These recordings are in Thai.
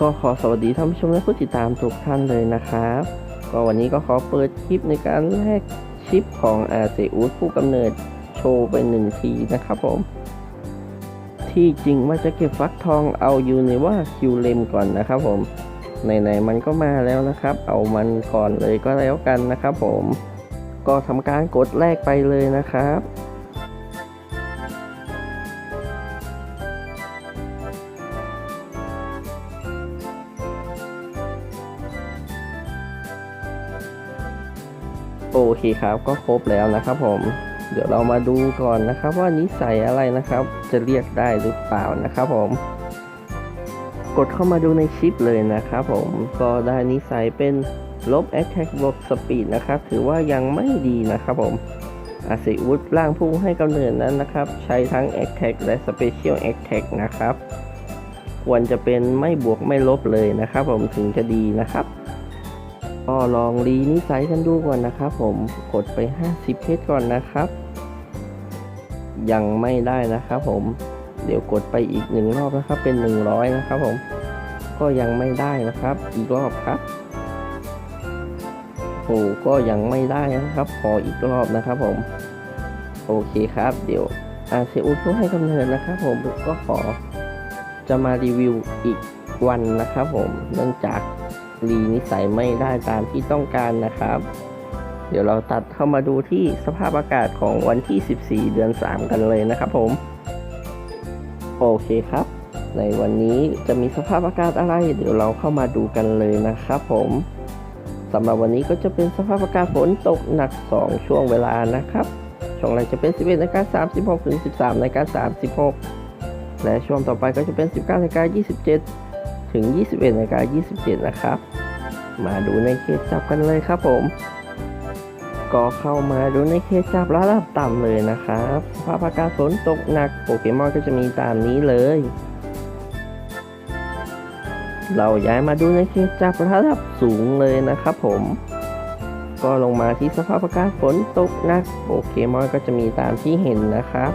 ก็ขอสวัสดีท่านผู้ชมและผู้ติดตามทุกท่านเลยนะครับ ก็วันนี้ก็ขอเปิดคลิปในการแลกชิปของอาเซอุสผู้กำเนิดโชว์ไปหนึ่งทีนะครับผม ที่จริงว่าจะเก็บฟักทองเอาอยู่ในว่าคิวเลมก่อนนะครับผมไหนๆมันก็มาแล้วนะครับ เอามันก่อนเลยก็แล้วกันนะครับผม ก็ทำการกดแลกไปเลยนะครับ โอเคครับก็ครบแล้วนะครับผมเดี๋ยวเรามาดูก่อนนะครับว่านิสัยอะไรนะครับ จะเรียกได้หรือเปล่านะครับผม กดเข้ามาดูในชิปเลยนะครับผมก็ได้นิสัยเป็นลบ Attack บวก Speed นะครับ ถือว่ายังไม่ดีนะครับผมอาศิวุธร่างผู้ให้กำเนิดนั้นนะครับ ใช้ทั้ง Attack และ Special Attack นะครับ ควรจะเป็นไม่บวกไม่ลบเลยนะครับผมถึงจะดีนะครับ ก็ลองรีนิสัยกันดูก่อนนะครับผมกดไป 50 เพชรก่อนนะครับ ยังไม่ได้นะครับผมเดี๋ยวกดไปอีกหนึ่งรอบนะครับเป็น 100 นะครับผมก็ยังไม่ได้นะครับ อีกรอบครับโอ้ก็ยังไม่ได้นะครับ ขออีกรอบนะครับผม โอเคครับ เดี๋ยวอาเซอุผู้ให้กำเนิดนะครับ ผมก็ขอจะมารีวิวอีกวันนะครับผมเนื่องจาก รีนิสัยไม่ได้ตามที่ต้องการนะครับ เดี๋ยวเราตัดเข้ามาดูที่สภาพอากาศของวันที่ 14 เดือน 3 กันเลยนะครับผม โอเคครับ ในวันนี้จะมีสภาพอากาศอะไร เดี๋ยวเราเข้ามาดูกันเลยนะครับผมสำหรับวันนี้ก็จะเป็นสภาพอากาศฝนตกหนัก 2 ช่วงเวลานะครับ ช่วงแรกจะเป็น 11นาฬิกา36ถึง 13นาฬิกา36 และช่วงต่อไปก็จะเป็น 19นาฬิกา27 ถึง 21นาฬิกา27 นะครับ มาดูในเขตจับกันเลยครับผม ก็เข้ามาดูในเขตจับระดับต่ำเลยนะครับสภาพอากาศฝนตกหนักโปเกมอนก็จะมีตามนี้เลย เราย้ายมาดูในเขตจับระดับสูงเลยนะครับผม ก็ลงมาที่สภาพอากาศฝนตกหนักโปเกมอนก็จะมีตามที่เห็นนะครับ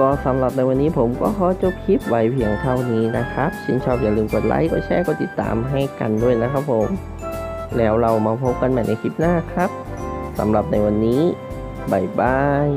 ก็สำหรับในวันนี้ผมก็ขอจบคลิปไว้เพียงเท่านี้นะครับชื่นชอบอย่าลืมกดไลค์ กดแชร์ กดติดตามให้กันด้วยนะครับผม แล้วเรามาพบกันใหม่ในคลิปหน้าครับสำหรับในวันนี้บายบาย